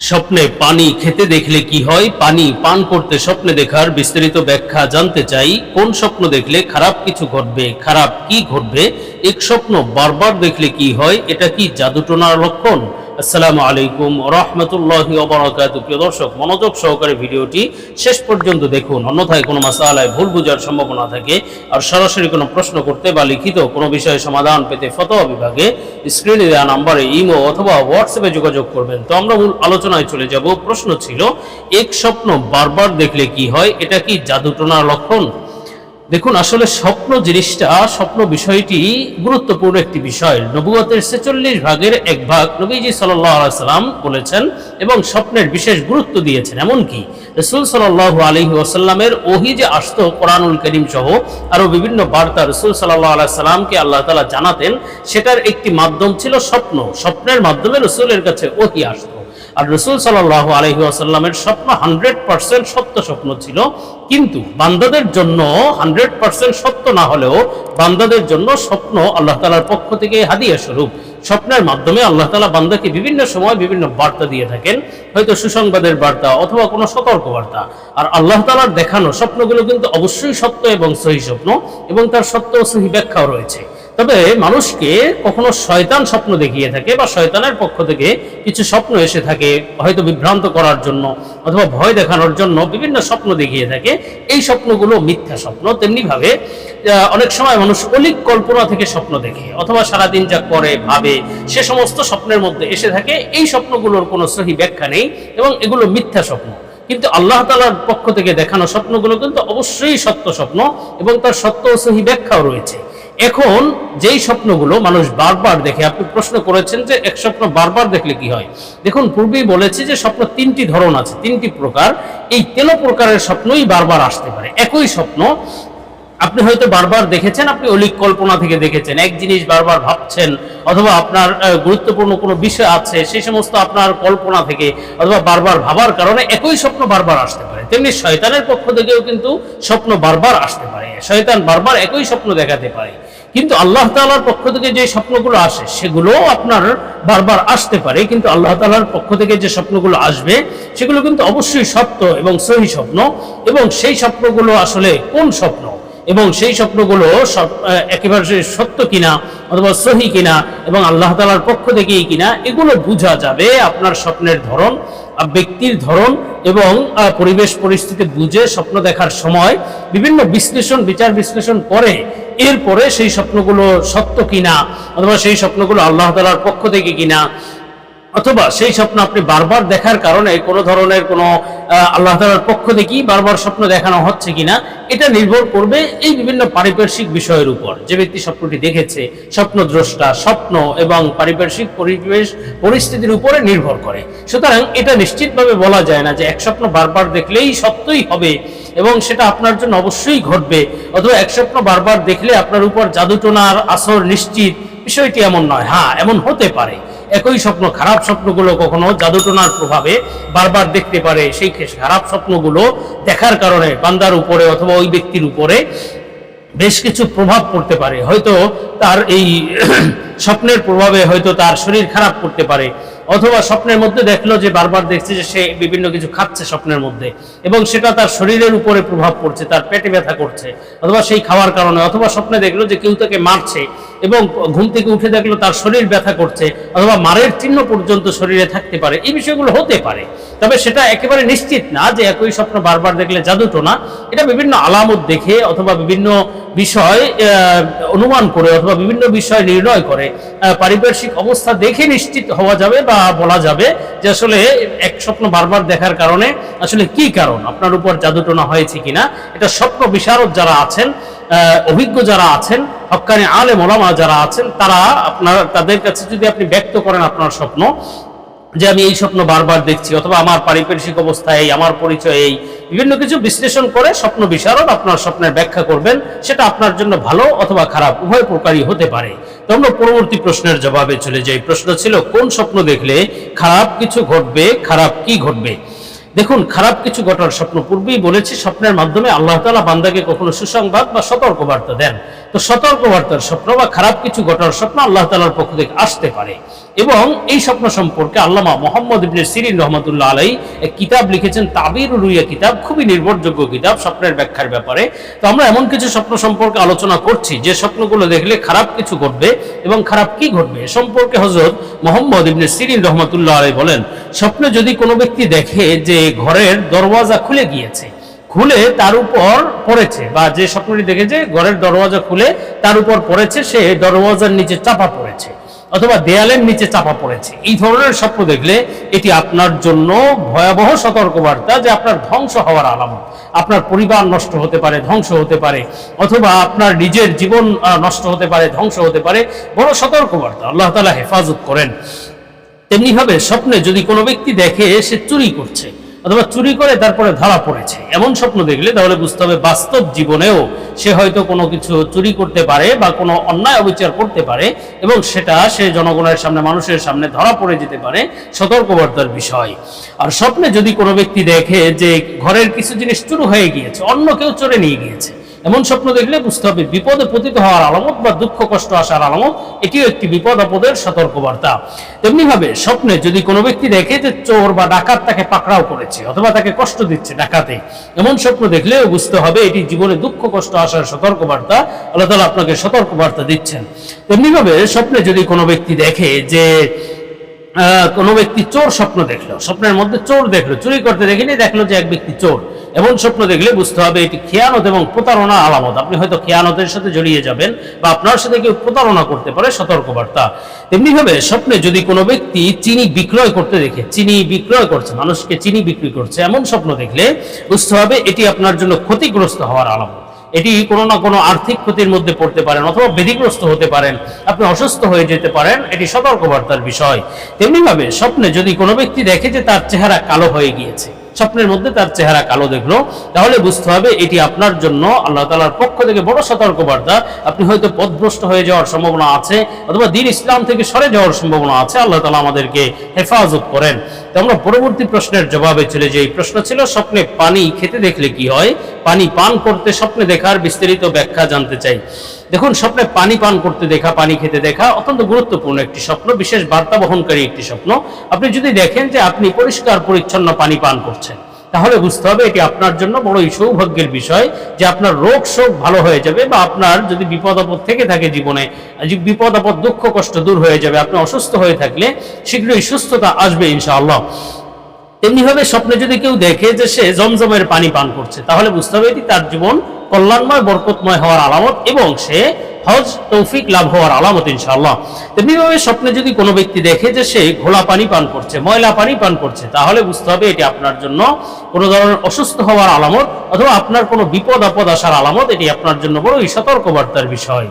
স্বপ্নে পানি খেতে দেখলে কি হয়? পানি পান করতে স্বপ্নে দেখার বিস্তারিত ব্যাখ্যা জানতে চাই। কোন স্বপ্ন দেখলে খারাপ কিছু ঘটবে? খারাপ কি ঘটবে? এক স্বপ্ন বারবার দেখলে কি হয়? এটা কি জাদুটোনার লক্ষণ? আসসালামু আলাইকুম রহমতুল্লাহি ওবরাকাত প্রিয় দর্শক, মনোযোগ সহকারে ভিডিওটি শেষ পর্যন্ত দেখুন। অন্যথায় কোনো মাসালায় ভুল বোঝার সম্ভাবনা থাকে আর সরাসরি কোনো প্রশ্ন করতে বা লিখিত কোনো বিষয়ে সমাধান পেতে ফতোয়া বিভাগে স্ক্রিনে দেওয়া নাম্বারে ইমো অথবা হোয়াটসঅ্যাপে যোগাযোগ করবেন। তো আমরা মূল আলোচনায় চলে যাব। প্রশ্ন ছিল, এক স্বপ্ন বারবার দেখলে কি হয়? এটা কি জাদুটোনার লক্ষণ? দেখুন, আসলে স্বপ্ন জিনিসটা, স্বপ্ন বিষয়টি গুরুত্বপূর্ণ একটি বিষয়। নবুয়তের ছেচল্লিশ ভাগের এক ভাগ নবীজি সাল্লাম বলেছেন এবং স্বপ্নের বিশেষ গুরুত্ব দিয়েছেন। এমনকি রসুল সাল্লাহ আলহি ওসাল্লামের ওহি যে আসতো, কোরআনুল করিম সহ, আরও বিভিন্ন বার্তা রসুল সাল্লাহ আল্লাহ সাল্লামকে আল্লাহ তালা জানাতেন, সেটার একটি মাধ্যম ছিল স্বপ্ন। স্বপ্নের মাধ্যমে রসুলের কাছে ওহি আসতো। আর রসুল সাল্লাহ আলহি আসাল্লামের স্বপ্ন হান্ড্রেড পার্সেন্ট সত্য স্বপ্ন ছিল। কিন্তু বান্দাদের জন্য হান্ড্রেড পার্সেন্ট সত্য না হলেও বান্দাদের জন্য স্বপ্ন আল্লাহ তালার পক্ষ থেকে হাদিয়া স্বরূপ। স্বপ্নের মাধ্যমে আল্লাহ তালা বান্দাকে বিভিন্ন সময় বিভিন্ন বার্তা দিয়ে থাকেন। হয়তো সুসংবাদের বার্তা অথবা কোনো সতর্ক বার্তা আর আল্লাহ তালার দেখানো স্বপ্নগুলো কিন্তু অবশ্যই সত্য এবং সহি স্বপ্ন এবং তার সত্য ও সহি ব্যাখ্যাও রয়েছে। তবে মানুষকে কখনো শয়তান স্বপ্ন দেখিয়ে থাকে বা শয়তানের পক্ষ থেকে কিছু স্বপ্ন এসে থাকে, হয়তো বিভ্রান্ত করার জন্য অথবা ভয় দেখানোর জন্য বিভিন্ন স্বপ্ন দেখিয়ে থাকে। এই স্বপ্নগুলো মিথ্যা স্বপ্ন। তেমনিভাবে অনেক সময় মানুষ অলিক কল্পনা থেকে স্বপ্ন দেখে অথবা সারাদিন যা করে, ভাবে, সে সমস্ত স্বপ্নের মধ্যে এসে থাকে। এই স্বপ্নগুলোর কোনো সহি ব্যাখ্যা নেই এবং এগুলো মিথ্যা স্বপ্ন। কিন্তু আল্লাহ তালার পক্ষ থেকে দেখানো স্বপ্নগুলো কিন্তু অবশ্যই সত্য স্বপ্ন এবং তার সত্য ও সহি ব্যাখ্যাও রয়েছে। এখন যেই স্বপ্নগুলো মানুষ বারবার দেখে, আপনি প্রশ্ন করেছেন যে এক স্বপ্ন বারবার দেখলে কি হয়? দেখুন, পূর্বেই বলেছি যে স্বপ্ন তিনটি ধরন আছে, তিনটি প্রকার। এই তেন প্রকারের স্বপ্নই বারবার আসতে পারে। একই স্বপ্ন, আপনি হয়তো বারবার দেখেছেন, আপনি অলিক কল্পনা থেকে দেখেছেন, এক জিনিস বারবার ভাবছেন, অথবা আপনার গুরুত্বপূর্ণ কোনো বিষয় আছে, সেই সমস্ত আপনার কল্পনা থেকে, অথবা বারবার ভাবার কারণে একই স্বপ্ন বারবার আসতে পারে। তেমনি শয়তানের পক্ষ থেকেও কিন্তু স্বপ্ন বারবার আসতে পারে। শয়তান বারবার একই স্বপ্ন দেখাতে পারে। কিন্তু আল্লাহ তালার পক্ষ থেকে যে স্বপ্নগুলো আসে, সেগুলোও আপনার বারবার আসতে পারে, কিন্তু আল্লাহ তাআলার পক্ষ থেকে যে স্বপ্নগুলো আসবে, সেগুলো কিন্তু অবশ্যই সত্য এবং সহি স্বপ্ন। এবং সেই স্বপ্নগুলো আসলে কোন স্বপ্ন? এবং সেই স্বপ্নগুলো সব একেবারে সত্য কিনা অথবা সহি কিনা এবং আল্লাহ তালার পক্ষ থেকেই কিনা, এগুলো বোঝা যাবে আপনার স্বপ্নের ধরন। ব্যক্তির ধরন এবং পরিবেশ পরিস্থিতি বুঝে স্বপ্ন দেখার সময় বিভিন্ন বিশ্লেষণ, বিচার বিশ্লেষণ করে এরপরে সেই স্বপ্নগুলো সত্য কিনা অথবা সেই স্বপ্নগুলো আল্লাহ তালার পক্ষ থেকে কিনা অথবা সেই স্বপ্ন আপনি বারবার দেখার কারণে কোনো ধরনের কোনো আল্লাহ তালার পক্ষ থেকেই বারবার স্বপ্ন দেখানো হচ্ছে কিনা, এটা নির্ভর করবে এই বিভিন্ন পারিপার্শ্বিক বিষয়ের উপর। যে ব্যক্তি স্বপ্নটি দেখেছে, স্বপ্নদ্রষ্টা, স্বপ্ন এবং পারিপার্শ্বিক পরিবেশ, পরিস্থিতির উপরে নির্ভর করে। সুতরাং এটা নিশ্চিতভাবে বলা যায় না যে এক স্বপ্ন বারবার দেখলেই সত্যই হবে এবং সেটা আপনার জন্য অবশ্যই ঘটবে, অথবা এক স্বপ্ন বারবার দেখলে আপনার উপর জাদুটোনার আসর নিশ্চিত। বিষয়টি এমন নয়। হ্যাঁ এমন হতে পারে। একই স্বপ্ন, খারাপ স্বপ্নগুলো কখনো জাদুটোনার প্রভাবে বারবার দেখতে পারে। সেই খারাপ স্বপ্নগুলো দেখার কারণে বান্দার উপরে অথবা ওই ব্যক্তির উপরে বেশ কিছু প্রভাব পড়তে পারে। হয়তো তার এই স্বপ্নের প্রভাবে হয়তো তার শরীর খারাপ করতে পারে। অথবা স্বপ্নের মধ্যে দেখল যে বারবার দেখছে যে সে বিভিন্ন কিছু খাচ্ছে স্বপ্নের মধ্যে, এবং সেটা তার শরীরের উপরে প্রভাব পড়ছে, তার পেটে ব্যথা করছে, অথবা সেই খাওয়ার কারণে, অথবা স্বপ্নে দেখল যে কেউ তাকে মারছে, এবং ঘুম থেকে উঠে দেখল তার শরীর ব্যথা করছে, অথবা মারের চিহ্ন পর্যন্ত শরীরে থাকতে পারে, এই বিষয়গুলো হতে পারে। তবে সেটা একেবারে নিশ্চিত না যে একই স্বপ্ন বারবার দেখলে জাদুটো না, এটা বিভিন্ন আলামত দেখে অথবা বিভিন্ন বিষয় অনুমান করে অথবা বিভিন্ন বিষয় নির্ণয় করে পারিপার্শ্বিক অবস্থা দেখে নিশ্চিত হওয়া যাবে বা বলা যাবে যে আসলে এক স্বপ্ন বারবার দেখার কারণে আসলে কি কারণ, আপনার উপর জাদুটোনা হয়েছে কিনা, এটা স্বপ্ন বিশারদ যারা আছেন অভিজ্ঞ যারা আছেন, হকানি আলে মোলামা যারা আছেন, তারা আপনার, তাদের কাছে যদি আপনি ব্যক্ত করেন আপনার স্বপ্ন, যে আমি এই স্বপ্ন বারবার দেখছি, অথবা আমার পারিপার্শ্বিক অবস্থা এই, আমার পরিচয় এই বিভিন্ন কিছু বিশ্লেষণ করে স্বপ্ন বিশারদ আপনার স্বপ্নের ব্যাখ্যা করবেন, সেটা আপনার জন্য ভালো অথবা খারাপ, উভয় প্রকারই হতে পারে। তো আমরা পরবর্তী প্রশ্নের জবাবে চলে যাই। প্রশ্ন ছিল, কোন স্বপ্ন দেখলে খারাপ কিছু ঘটবে, খারাপ কি ঘটবে? দেখুন, খারাপ কিছু ঘটার স্বপ্ন পূর্বেই বলেছি, স্বপ্নের মাধ্যমে আল্লাহ তালা বান্দাকে কখনো সুসংবাদ বা সতর্ক বার্তা দেন। তো সতর্ক বার্তার স্বপ্ন বা খারাপ কিছু ঘটার স্বপ্ন আল্লাহ তালার পক্ষ থেকে আসতে পারে। এবং এই স্বপ্ন সম্পর্কে আল্লামা মোহাম্মদ ইবনে সিরিন রহমতুল্লাহ আলাই এক কিতাব লিখেছেন তাবির রুইয়া কিতাব, খুবই নির্ভরযোগ্য কিতাব স্বপ্নের ব্যাখ্যার ব্যাপারে। তো আমরা এমন কিছু স্বপ্ন সম্পর্কে আলোচনা করছি, যে স্বপ্নগুলো দেখলে খারাপ কিছু ঘটবে এবং খারাপ কি ঘটবে সম্পর্কে হজরত মোহাম্মদ ইবনে সিরিন রহমতুল্লাহ আলাই বলেন, স্বপ্নে যদি কোনো ব্যক্তি দেখে যে ঘরের দরওয়াজা খুলে গিয়েছে, খুলে তার উপর পড়েছে, বা যে স্বপ্নটি দেখেছে ঘরের দরওয়াজা খুলে তার উপর পড়েছে, সে দরওয়াজার নিচে চাপা পড়েছে অথবা দেয়ালের নিচে চাপা পড়েছে। এই ধরনের স্বপ্ন দেখলে এটি আপনার জন্য ভয়াবহ সতর্কবার্তা যে আপনার ধ্বংস হওয়ার আলামত। আপনার পরিবার নষ্ট হতে পারে, ধ্বংস হতে পারে, অথবা আপনার নিজের জীবন নষ্ট হতে পারে, ধ্বংস হতে পারে, বড় সতর্কবার্তা। আল্লাহ তালা হেফাজত করেন। তেমনিভাবে স্বপ্নে যদি কোনো ব্যক্তি দেখে সে চুরি করছে অথবা চুরি করে তারপরে ধরা পড়েছে। এমন স্বপ্ন দেখলে তাহলে বুঝতে হবে বাস্তব জীবনেও সে হয়তো কোনো কিছু চুরি করতে পারে বা কোনো অন্যায় অবিচার করতে পারে এবং সেটা সে জনগণের সামনে, মানুষের সামনে ধরা পড়ে যেতে পারে। সতর্কবার্তার বিষয়। আর স্বপ্নে যদি কোনো ব্যক্তি দেখে যে ঘরের কিছু জিনিস চুরি হয়ে গিয়েছে, অন্য কেউ চড়ে নিয়ে গিয়েছে এমন স্বপ্ন দেখলে বুঝতে হবে বিপদে পতিত হওয়ার আলামত বা দুঃখ, কষ্ট আসার আলামত এটিও একটি বিপদ, আপদের সতর্কবার্তা। তেমনি ভাবে স্বপ্নে যদি কোনো ব্যক্তি দেখে যে চোর বা ডাকাত তাকে পাকড়াও করেছে অথবা তাকে কষ্ট দিচ্ছে ডাকাতে, এমন স্বপ্ন দেখলেও বুঝতে হবে এটি জীবনে দুঃখ, কষ্ট আসার সতর্কবার্তা। আল্লাহ তালা আপনাকে সতর্কবার্তা দিচ্ছেন। তেমনি ভাবে স্বপ্নে যদি কোনো ব্যক্তি দেখে যে কোনো ব্যক্তি চোর স্বপ্ন দেখল, স্বপ্নের মধ্যে চোর দেখল, চুরি করতে দেখিনি, দেখল যে এক ব্যক্তি চোর। এমন স্বপ্ন দেখলে বুঝতে হবে এটি খেয়ানত এবং প্রতারণা আলামত। আপনি হয়তো খেয়ানতের সাথে জড়িয়ে যাবেন বা আপনার সাথে কেউ প্রতারণা করতে পারে সতর্কবার্তা। তেমনি ভাবে স্বপ্নে যদি কোনো ব্যক্তি চিনি বিক্রয় করতে দেখে, চিনি বিক্রয় করছে, মানুষকে চিনি বিক্রি করছে, এমন স্বপ্ন দেখলে বুঝতে হবে এটি আপনার জন্য ক্ষতিগ্রস্ত হওয়ার আলামত। এটি কোনো না কোনো আর্থিক ক্ষতির মধ্যে পড়তে পারেন অথবা বেধিগ্রস্ত হতে পারেন। আপনি অসুস্থ হয়ে যেতে পারেন, এটি সতর্কবার্তার বিষয়। তেমনিভাবে স্বপ্নে যদি কোনো ব্যক্তি দেখে যে তার চেহারা কালো হয়ে গিয়েছে স্বপ্নের মধ্যে তার চেহারা কালো দেখল, তাহলে বুঝতে হবে এটি আপনার জন্য, আল্লাহ তালার পক্ষ থেকে বড় সতর্কবার্তা। আপনি হয়তো পথভ্রষ্ট হয়ে যাওয়ার সম্ভাবনা আছে, অথবা দিন ইসলাম থেকে সরে যাওয়ার সম্ভাবনা আছে, আল্লাহ তালা আমাদেরকে হেফাজত করেন। তো আমরা পরবর্তী প্রশ্নের জবাবে চলে যে এই প্রশ্ন ছিল, স্বপ্নে পানি খেতে দেখলে কি হয়? পানি পান করতে স্বপ্নে দেখার বিস্তারিত ব্যাখ্যা জানতে চাই। দেখুন, স্বপ্নে পানি পান করতে দেখা, পানি খেতে দেখা অত্যন্ত গুরুত্বপূর্ণ একটি স্বপ্ন, বিশেষ বার্তা বহনকারী একটি স্বপ্ন। আপনি যদি দেখেন যে আপনি পরিষ্কার, পরিচ্ছন্ন পানি পান করছেন, তাহলে বুঝতে হবে এটি আপনার জন্য বড়ই সৌভাগ্যের বিষয় যে আপনার রোগ শোক ভালো হয়ে যাবে বা আপনার যদি বিপদ আপদ থেকে থাকে জীবনে বিপদ আপদ, দুঃখ কষ্ট দূর হয়ে যাবে, আপনি অসুস্থ হয়ে থাকলে শীঘ্রই সুস্থতা আসবে ইনশাআল্লাহ। তেমনিভাবে স্বপ্নে যদি কেউ দেখে যে সে জমজমের পানি পান করছে, তাহলে বুঝতে হবে এটি তার জীবন কল্যাণময়, বরকতময় হওয়ার আলামত এবং সে হজ তৌফিক লাভ হওয়ার আলামত, ইনশাআল্লাহ। তেমনিভাবে স্বপ্নে যদি কোনো ব্যক্তি দেখে যে সে ঘোলা পানি পান করছে, ময়লা পানি পান করছে, তাহলে বুঝতে হবে এটি আপনার জন্য কোনো ধরনের অসুস্থ হওয়ার আলামত অথবা আপনার কোনো বিপদ আপদ আসার আলামত, এটি আপনার জন্য বড়ই সতর্কবার্তার বিষয়।